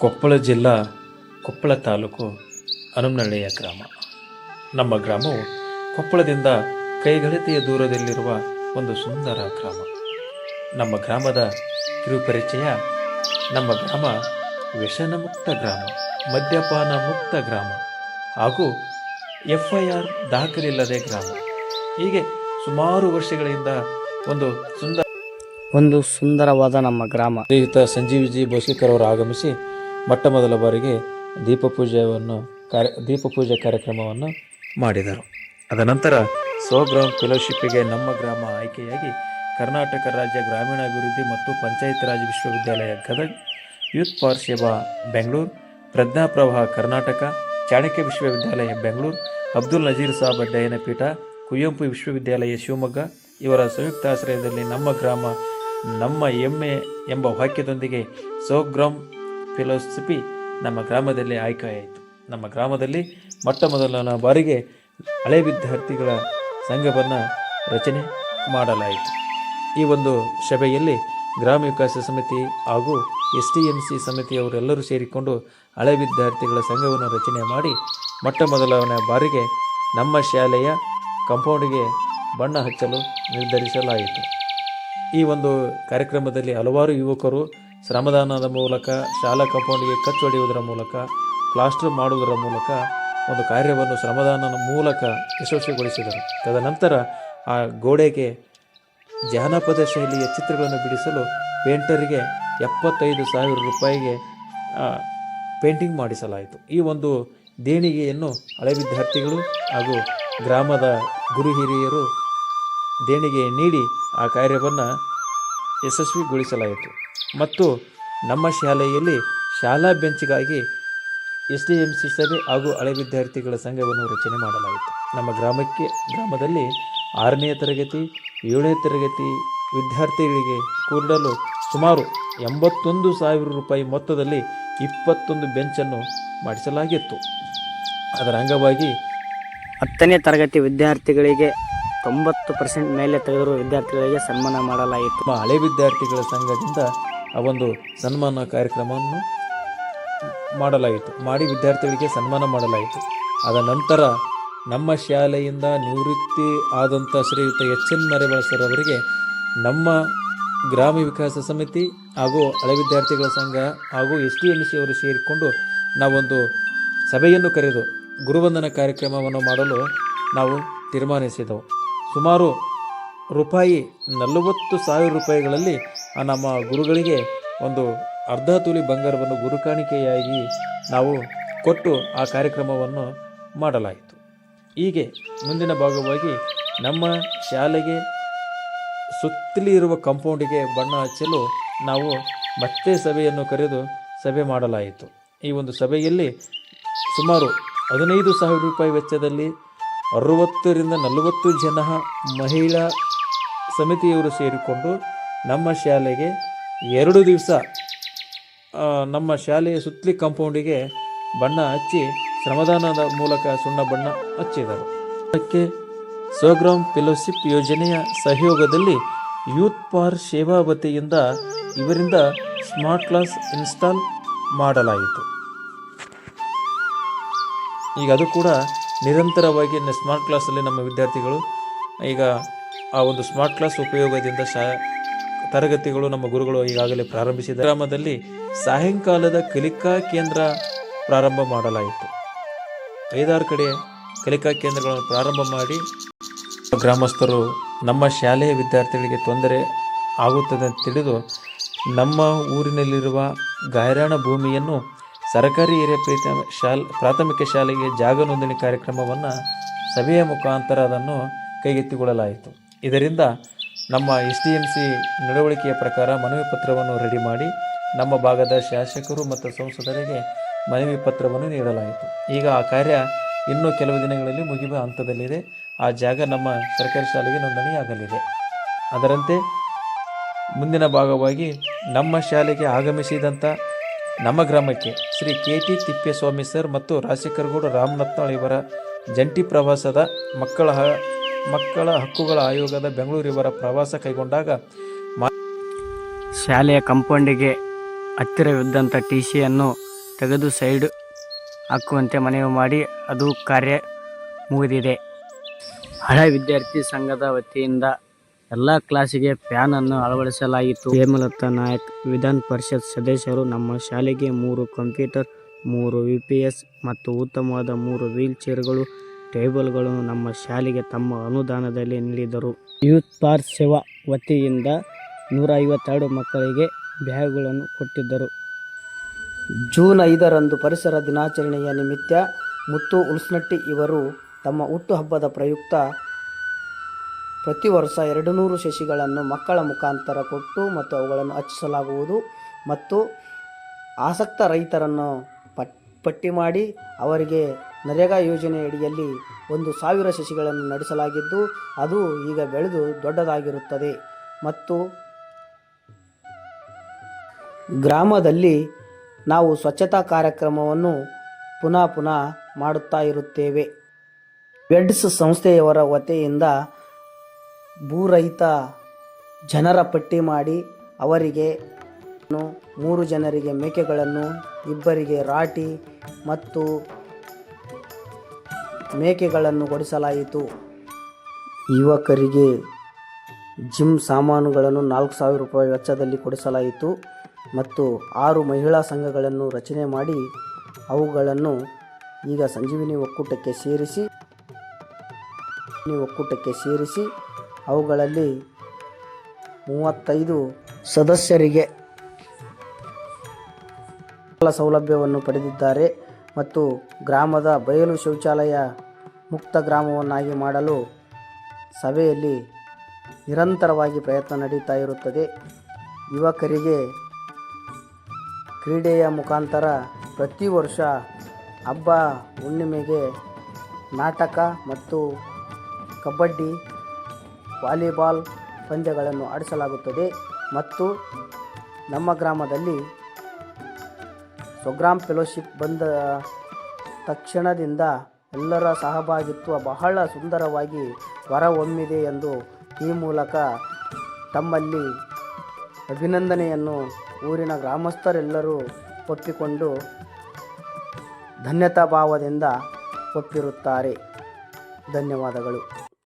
ಕೊಪ್ಪಳ ಜಿಲ್ಲಾ, ಕೊಪ್ಪಳ ತಾಲೂಕು ಹನುಮನಹಳ್ಳಿಯ ಗ್ರಾಮ. ನಮ್ಮ ಗ್ರಾಮವು ಕೊಪ್ಪಳದಿಂದ ಕೈಗಳತೆಯ ದೂರದಲ್ಲಿರುವ ಒಂದು ಸುಂದರ ಗ್ರಾಮ. ನಮ್ಮ ಗ್ರಾಮದ ಕಿರುಪರಿಚಯ, ನಮ್ಮ ಗ್ರಾಮ ವ್ಯಸನ ಮುಕ್ತ ಗ್ರಾಮ, ಮದ್ಯಪಾನ ಮುಕ್ತ ಗ್ರಾಮ ಹಾಗೂ ಎಫ್ ಐ ಆರ್ ದಾಖಲಿಲ್ಲದೆ ಗ್ರಾಮ. ಹೀಗೆ ಸುಮಾರು ವರ್ಷಗಳಿಂದ ಒಂದು ಸುಂದರ ಒಂದು ಸುಂದರವಾದ ನಮ್ಮ ಗ್ರಾಮ. ಶ್ರೀಯುತ ಸಂಜೀವ್ ಜಿ ಅವರು ಆಗಮಿಸಿ ಮೊಟ್ಟ ಮೊದಲ ಬಾರಿಗೆ ದೀಪ ಪೂಜೆಯನ್ನು ಕಾರ್ಯ, ದೀಪ ಪೂಜೆ ಕಾರ್ಯಕ್ರಮವನ್ನು ಮಾಡಿದರು. ಅದನಂತರ ಸ್ವಗ್ರಾಮ್ ಫೆಲೋಶಿಪ್ಪಿಗೆ ನಮ್ಮ ಗ್ರಾಮ ಆಯ್ಕೆಯಾಗಿ ಕರ್ನಾಟಕ ರಾಜ್ಯ ಗ್ರಾಮೀಣಾಭಿವೃದ್ಧಿ ಮತ್ತು ಪಂಚಾಯತ್ ರಾಜ್ ವಿಶ್ವವಿದ್ಯಾಲಯ ಗದಗ್ ಯೂತ್ ಫಾರ್ ಸೇವಾ ಬೆಂಗಳೂರು ಪ್ರಜ್ಞಾಪ್ರವಾಹ ಕರ್ನಾಟಕ, ಚಾಣಕ್ಯ ವಿಶ್ವವಿದ್ಯಾಲಯ ಬೆಂಗಳೂರು, ಅಬ್ದುಲ್ ನಜೀರ್ ಸಾಬ್ ಅಧ್ಯಯನ ಪೀಠ, ಕುವೆಂಪು ವಿಶ್ವವಿದ್ಯಾಲಯ ಶಿವಮೊಗ್ಗ ಇವರ ಸಂಯುಕ್ತ ಆಶ್ರಯದಲ್ಲಿ ನಮ್ಮ ಗ್ರಾಮ ನಮ್ಮ ಹೆಮ್ಮೆ ಎಂಬ ವಾಕ್ಯದೊಂದಿಗೆ ಸೋಗ್ರಾಮ್ ಫಿಲಾಸಫಿ ನಮ್ಮ ಗ್ರಾಮದಲ್ಲಿ ಆಯ್ಕೆಯಾಯಿತು. ನಮ್ಮ ಗ್ರಾಮದಲ್ಲಿ ಮೊಟ್ಟ ಮೊದಲನ ಬಾರಿಗೆ ಹಳೆ ವಿದ್ಯಾರ್ಥಿಗಳ ಸಂಘವನ್ನು ರಚನೆ ಮಾಡಲಾಯಿತು. ಈ ಒಂದು ಸಭೆಯಲ್ಲಿ ಗ್ರಾಮ ವಿಕಾಸ ಸಮಿತಿ ಹಾಗೂ ಎಸ್ ಟಿ ಎಂ ಸಿ ಸಮಿತಿಯವರೆಲ್ಲರೂ ಸೇರಿಕೊಂಡು ಹಳೆ ವಿದ್ಯಾರ್ಥಿಗಳ ಸಂಘವನ್ನು ರಚನೆ ಮಾಡಿ ಮೊಟ್ಟ ಮೊದಲನ ಬಾರಿಗೆ ನಮ್ಮ ಶಾಲೆಯ ಕಾಂಪೌಂಡಿಗೆ ಬಣ್ಣ ಹಚ್ಚಲು ನಿರ್ಧರಿಸಲಾಯಿತು. ಈ ಒಂದು ಕಾರ್ಯಕ್ರಮದಲ್ಲಿ ಹಲವಾರು ಯುವಕರು ಶ್ರಮದಾನದ ಮೂಲಕ, ಶಾಲಾ ಕಾಂಪೌಂಡಿಗೆ ಕಚ್ಚು ಹೊಡೆಯುವುದರ ಮೂಲಕ, ಪ್ಲಾಸ್ಟರ್ ಮಾಡುವುದರ ಮೂಲಕ ಒಂದು ಕಾರ್ಯವನ್ನು ಶ್ರಮದಾನದ ಮೂಲಕ ಯಶಸ್ವಿಗೊಳಿಸಿದರು. ತದನಂತರ ಆ ಗೋಡೆಗೆ ಜಾನಪದ ಶೈಲಿಯ ಚಿತ್ರಗಳನ್ನು ಬಿಡಿಸಲು ಪೇಂಟರಿಗೆ ಎಪ್ಪತ್ತೈದು ಸಾವಿರ ರೂಪಾಯಿಗೆ ಪೇಂಟಿಂಗ್ ಮಾಡಿಸಲಾಯಿತು. ಈ ಒಂದು ದೇಣಿಗೆಯನ್ನು ಹಳೆ ವಿದ್ಯಾರ್ಥಿಗಳು ಹಾಗೂ ಗ್ರಾಮದ ಗುರು ಹಿರಿಯರು ದೇಣಿಗೆ ನೀಡಿ ಆ ಕಾರ್ಯವನ್ನು ಯಶಸ್ವಿಗೊಳಿಸಲಾಯಿತು. ಮತ್ತು ನಮ್ಮ ಶಾಲೆಯಲ್ಲಿ ಶಾಲಾ ಬೆಂಚ್ಗಾಗಿ ಎಸ್ ಡಿ ಎಂ ಸಿ ಸಭೆ ಹಾಗೂ ಹಳೆ ವಿದ್ಯಾರ್ಥಿಗಳ ಸಂಘವನ್ನು ರಚನೆ ಮಾಡಲಾಯಿತು. ನಮ್ಮ ಗ್ರಾಮಕ್ಕೆ, ಗ್ರಾಮದಲ್ಲಿ ಆರನೇ ತರಗತಿ, ಏಳನೇ ತರಗತಿ ವಿದ್ಯಾರ್ಥಿಗಳಿಗೆ ಕೂಡಲು ಸುಮಾರು ಎಂಬತ್ತೊಂದು ಸಾವಿರ ರೂಪಾಯಿ ಮೊತ್ತದಲ್ಲಿ ಇಪ್ಪತ್ತೊಂದು ಬೆಂಚನ್ನು ಮಾಡಿಸಲಾಗಿತ್ತು. ಅದರ ಅಂಗವಾಗಿ ಹತ್ತನೇ ತರಗತಿ ವಿದ್ಯಾರ್ಥಿಗಳಿಗೆ ತೊಂಬತ್ತು ಪರ್ಸೆಂಟ್ ಮೇಲೆ ತೆಗೆದಿರುವ ವಿದ್ಯಾರ್ಥಿಗಳಿಗೆ ಸನ್ಮಾನ ಮಾಡಲಾಯಿತು. ಹಳೆ ವಿದ್ಯಾರ್ಥಿಗಳ ಸಂಘದಿಂದ ಆ ಒಂದು ಸನ್ಮಾನ ಕಾರ್ಯಕ್ರಮವನ್ನು ಮಾಡಲಾಯಿತು. ಮಾಡಿ ವಿದ್ಯಾರ್ಥಿಗಳಿಗೆ ಸನ್ಮಾನ ಮಾಡಲಾಯಿತು. ಅದ ನಂತರ ನಮ್ಮ ಶಾಲೆಯಿಂದ ನಿವೃತ್ತಿ ಆದಂಥ ಶ್ರೀಯುತ ಎಚ್ ಎನ್ ಮರೆಬಳಸರ್ ಅವರಿಗೆ ನಮ್ಮ ಗ್ರಾಮ ವಿಕಾಸ ಸಮಿತಿ ಹಾಗೂ ಹಳೆ ವಿದ್ಯಾರ್ಥಿಗಳ ಸಂಘ ಹಾಗೂ ಎಸ್ ಟಿ ಎಂ ಸಿ ಅವರು ಸೇರಿಕೊಂಡು ನಾವೊಂದು ಸಭೆಯನ್ನು ಕರೆದು ಗುರುವಂದನ ಕಾರ್ಯಕ್ರಮವನ್ನು ಮಾಡಲು ನಾವು ತೀರ್ಮಾನಿಸಿದೆವು. ಸುಮಾರು ರೂಪಾಯಿ ನಲವತ್ತು ಸಾವಿರ ರೂಪಾಯಿಗಳಲ್ಲಿ ನಮ್ಮ ಗುರುಗಳಿಗೆ ಒಂದು ಅರ್ಧ ತುಲಿ ಬಂಗಾರವನ್ನು ಗುರುಕಾಣಿಕೆಯಾಗಿ ನಾವು ಕೊಟ್ಟು ಆ ಕಾರ್ಯಕ್ರಮವನ್ನು ಮಾಡಲಾಯಿತು. ಹೀಗೆ ಮುಂದಿನ ಭಾಗವಾಗಿ ನಮ್ಮ ಶಾಲೆಗೆ ಸುತ್ತಲಿರುವ ಕಾಂಪೌಂಡಿಗೆ ಬಣ್ಣ ಹಚ್ಚಲು ನಾವು ಮತ್ತೆ ಸಭೆಯನ್ನು ಕರೆದು ಸಭೆ ಮಾಡಲಾಯಿತು. ಈ ಒಂದು ಸಭೆಯಲ್ಲಿ ಸುಮಾರು ಹದಿನೈದು ಸಾವಿರ ರೂಪಾಯಿ ವೆಚ್ಚದಲ್ಲಿ ಅರುವತ್ತರಿಂದ ನಲವತ್ತು ಜನ ಮಹಿಳಾ ಸಮಿತಿಯವರು ಸೇರಿಕೊಂಡು ನಮ್ಮ ಶಾಲೆಗೆ ಎರಡು ದಿವಸ ನಮ್ಮ ಶಾಲೆಯ ಸುತ್ತಲಿ ಕಾಂಪೌಂಡಿಗೆ ಬಣ್ಣ ಹಚ್ಚಿ ಶ್ರಮದಾನದ ಮೂಲಕ ಸುಣ್ಣ ಬಣ್ಣ ಹಚ್ಚಿದರು. ಅದಕ್ಕೆ ಸ್ವಗ್ರಾಮ್ ಫೆಲೋಶಿಪ್ ಯೋಜನೆಯ ಸಹಯೋಗದಲ್ಲಿ ಯೂತ್ ಪಾರ್ ಸೇವಾ ವತಿಯಿಂದ ಇವರಿಂದ ಸ್ಮಾರ್ಟ್ ಕ್ಲಾಸ್ ಇನ್ಸ್ಟಾಲ್ ಮಾಡಲಾಯಿತು. ಈಗ ಅದು ಕೂಡ ನಿರಂತರವಾಗಿ ಸ್ಮಾರ್ಟ್ ಕ್ಲಾಸಲ್ಲಿ ನಮ್ಮ ವಿದ್ಯಾರ್ಥಿಗಳು ಈಗ ಆ ಒಂದು ಸ್ಮಾರ್ಟ್ ಕ್ಲಾಸ್ ಉಪಯೋಗದಿಂದ ಶಾ ತರಗತಿಗಳು ನಮ್ಮ ಗುರುಗಳು ಈಗಾಗಲೇ ಪ್ರಾರಂಭಿಸಿದ ಗ್ರಾಮದಲ್ಲಿ ಸಾಯಂಕಾಲದ ಕಲಿಕಾ ಕೇಂದ್ರ ಪ್ರಾರಂಭ ಮಾಡಲಾಯಿತು. ಐದಾರು ಕಡೆ ಕಲಿಕಾ ಕೇಂದ್ರಗಳನ್ನು ಪ್ರಾರಂಭ ಮಾಡಿ ಗ್ರಾಮಸ್ಥರು ನಮ್ಮ ಶಾಲೆಯ ವಿದ್ಯಾರ್ಥಿಗಳಿಗೆ ತೊಂದರೆ ಆಗುತ್ತದೆ ಅಂತ ತಿಳಿದು ನಮ್ಮ ಊರಿನಲ್ಲಿರುವ ಗಾಯರಾಣ ಭೂಮಿಯನ್ನು ಸರ್ಕಾರಿ ಹಿರಿಯ ಪ್ರೀತ ಶಾಲ್, ಪ್ರಾಥಮಿಕ ಶಾಲೆಗೆ ಜಾಗ ನೋಂದಣಿ ಕಾರ್ಯಕ್ರಮವನ್ನು ಸಭೆಯ ಮುಖಾಂತರ ಅದನ್ನು ಕೈಗೆತ್ತಿಕೊಳ್ಳಲಾಯಿತು. ಇದರಿಂದ ನಮ್ಮ ಎಸ್ ಡಿ ಎಂ ಸಿ ನಡವಳಿಕೆಯ ಪ್ರಕಾರ ಮನವಿ ಪತ್ರವನ್ನು ರೆಡಿ ಮಾಡಿ ನಮ್ಮ ಭಾಗದ ಶಾಸಕರು ಮತ್ತು ಸಂಸದರಿಗೆ ಮನವಿ ಪತ್ರವನ್ನು ನೀಡಲಾಯಿತು. ಈಗ ಆ ಕಾರ್ಯ ಇನ್ನೂ ಕೆಲವು ದಿನಗಳಲ್ಲಿ ಮುಗಿಯುವ ಹಂತದಲ್ಲಿದೆ. ಆ ಜಾಗ ನಮ್ಮ ಸರ್ಕಾರಿ ಶಾಲೆಗೆ ನೋಂದಣಿಯಾಗಲಿದೆ. ಅದರಂತೆ ಮುಂದಿನ ಭಾಗವಾಗಿ ನಮ್ಮ ಶಾಲೆಗೆ ಆಗಮಿಸಿದಂಥ ನಮ್ಮ ಗ್ರಾಮಕ್ಕೆ Shri K T Thippeswamy sir ಮತ್ತು ರಾಜಶೇಖರಗೌಡ ರಾಮನತ್ನಾಳ್ ಇವರ ಜಂಟಿ ಪ್ರವಾಸದ ಮಕ್ಕಳ ಮಕ್ಕಳ ಹಕ್ಕುಗಳ ಆಯೋಗದ ಬೆಂಗಳೂರು ಇವರ ಪ್ರವಾಸ ಕೈಗೊಂಡಾಗ ಶಾಲೆಯ ಕಂಪೌಂಡಿಗೆ ಹತ್ತಿರವಿದ್ದಂಥ ಟಿ ಸಿಯನ್ನು ತೆಗೆದು ಸೈಡ್ ಹಾಕುವಂತೆ ಮನವಿ ಮಾಡಿ ಅದು ಕಾರ್ಯ ಮುಗಿದಿದೆ. ಹಳೆ ವಿದ್ಯಾರ್ಥಿ ಸಂಘದ ವತಿಯಿಂದ ಎಲ್ಲ ಕ್ಲಾಸಿಗೆ ಫ್ಯಾನ್ ಅನ್ನು ಅಳವಡಿಸಲಾಗಿತ್ತು ಹೇಮಲತಾ ನಾಯಕ್ ವಿಧಾನ ಪರಿಷತ್ ಸದಸ್ಯರು ನಮ್ಮ ಶಾಲೆಗೆ ಮೂರು ಕಂಪ್ಯೂಟರ್ ಮೂರು ವಿ ಪಿ ಎಸ್ ಮತ್ತು ಉತ್ತಮವಾದ ಮೂರು ವೀಲ್ ಚೇರ್ಗಳು ಟೇಬಲ್ಗಳನ್ನು ನಮ್ಮ ಶಾಲೆಗೆ ತಮ್ಮ ಅನುದಾನದಲ್ಲಿ ನೀಡಿದರು. ಯೂತ್ ಪಾರ್ ಸೇವಾ ವತಿಯಿಂದ ನೂರ ಐವತ್ತೆರಡು ಮಕ್ಕಳಿಗೆ ಬ್ಯಾಗ್ಗಳನ್ನು ಕೊಟ್ಟಿದ್ದರು. ಜೂನ್ ಐದರಂದು ಪರಿಸರ ದಿನಾಚರಣೆಯ ನಿಮಿತ್ತ ಮುತ್ತು ಉಲ್ಸ್ನಟ್ಟಿ ಇವರು ತಮ್ಮ ಹುಟ್ಟುಹಬ್ಬದ ಪ್ರಯುಕ್ತ ಪ್ರತಿ ವರ್ಷ ಎರಡು ನೂರು ಶಶಿಗಳನ್ನು ಮಕ್ಕಳ ಮುಖಾಂತರ ಕೊಟ್ಟು ಮತ್ತು ಅವುಗಳನ್ನು ಹಚ್ಚಿಸಲಾಗುವುದು. ಮತ್ತು ಆಸಕ್ತ ರೈತರನ್ನು ಪಟ್, ಪಟ್ಟಿ ಮಾಡಿ ಅವರಿಗೆ ನರೇಗಾ ಯೋಜನೆಯಡಿಯಲ್ಲಿ ಒಂದು ಸಾವಿರ ಶಶಿಗಳನ್ನು ನಡೆಸಲಾಗಿದ್ದು, ಅದು ಈಗ ಬೆಳೆದು ದೊಡ್ಡದಾಗಿರುತ್ತದೆ. ಮತ್ತು ಗ್ರಾಮದಲ್ಲಿ ನಾವು ಸ್ವಚ್ಛತಾ ಕಾರ್ಯಕ್ರಮವನ್ನು ಪುನಃ ಪುನಃ ಮಾಡುತ್ತಾ ಇರುತ್ತೇವೆ. ವೆಡ್ಸ್ ಸಂಸ್ಥೆಯವರ ವತಿಯಿಂದ ಭೂರಹಿತ ಜನರ ಪಟ್ಟಿ ಮಾಡಿ ಅವರಿಗೆ ಮೂರು ಜನರಿಗೆ ಮೇಕೆಗಳನ್ನು, ಇಬ್ಬರಿಗೆ ರಾಟಿ ಮತ್ತು ಮೇಕೆಗಳನ್ನು ಕೊಡಿಸಲಾಯಿತು. ಯುವಕರಿಗೆ ಜಿಮ್ ಸಾಮಾನುಗಳನ್ನು ನಾಲ್ಕು ಸಾವಿರ ರೂಪಾಯಿ ವೆಚ್ಚದಲ್ಲಿ ಕೊಡಿಸಲಾಯಿತು ಮತ್ತು ಆರು ಮಹಿಳಾ ಸಂಘಗಳನ್ನು ರಚನೆ ಮಾಡಿ ಅವುಗಳನ್ನು ಈಗ ಸಂಜೀವಿನಿ ಒಕ್ಕೂಟಕ್ಕೆ ಸೇರಿಸಿ ಒಕ್ಕೂಟಕ್ಕೆ ಸೇರಿಸಿ ಅವುಗಳಲ್ಲಿ ಮೂವತ್ತೈದು ಸದಸ್ಯರಿಗೆ ಸಾಲ ಸೌಲಭ್ಯವನ್ನು ಪಡೆದಿದ್ದಾರೆ ಮತ್ತು ಗ್ರಾಮದ ಬಯಲು ಶೌಚಾಲಯ ಮುಕ್ತ ಗ್ರಾಮವನ್ನಾಗಿ ಮಾಡಲು ಸಭೆಯಲ್ಲಿ ನಿರಂತರವಾಗಿ ಪ್ರಯತ್ನ ನಡೀತಾ ಇರುತ್ತದೆ. ಯುವಕರಿಗೆ ಕ್ರೀಡೆಯ ಮುಖಾಂತರ ಪ್ರತಿ ವರ್ಷ ಹಬ್ಬ ಹುಣ್ಣಿಮೆಗೆ ನಾಟಕ ಮತ್ತು ಕಬಡ್ಡಿ ವಾಲಿಬಾಲ್ ಪಂದ್ಯಗಳನ್ನು ಆಡಿಸಲಾಗುತ್ತದೆ ಮತ್ತು ನಮ್ಮ ಗ್ರಾಮದಲ್ಲಿ ಸ್ವಗ್ರಾಮ್ ಫೆಲೋಶಿಪ್ ಬಂದ ತಕ್ಷಣದಿಂದ ಎಲ್ಲರ ಸಹಭಾಗಿತ್ವ ಬಹಳ ಸುಂದರವಾಗಿ ಹೊರಹೊಮ್ಮಿದೆ ಎಂದು ಈ ಮೂಲಕ ತಮ್ಮಲ್ಲಿ ಅಭಿನಂದನೆಯನ್ನು ಊರಿನ ಗ್ರಾಮಸ್ಥರೆಲ್ಲರೂ ಒಪ್ಪಿಕೊಂಡು ಧನ್ಯತಾ ಭಾವದಿಂದ ಒಪ್ಪಿರುತ್ತಾರೆ. ಧನ್ಯವಾದಗಳು.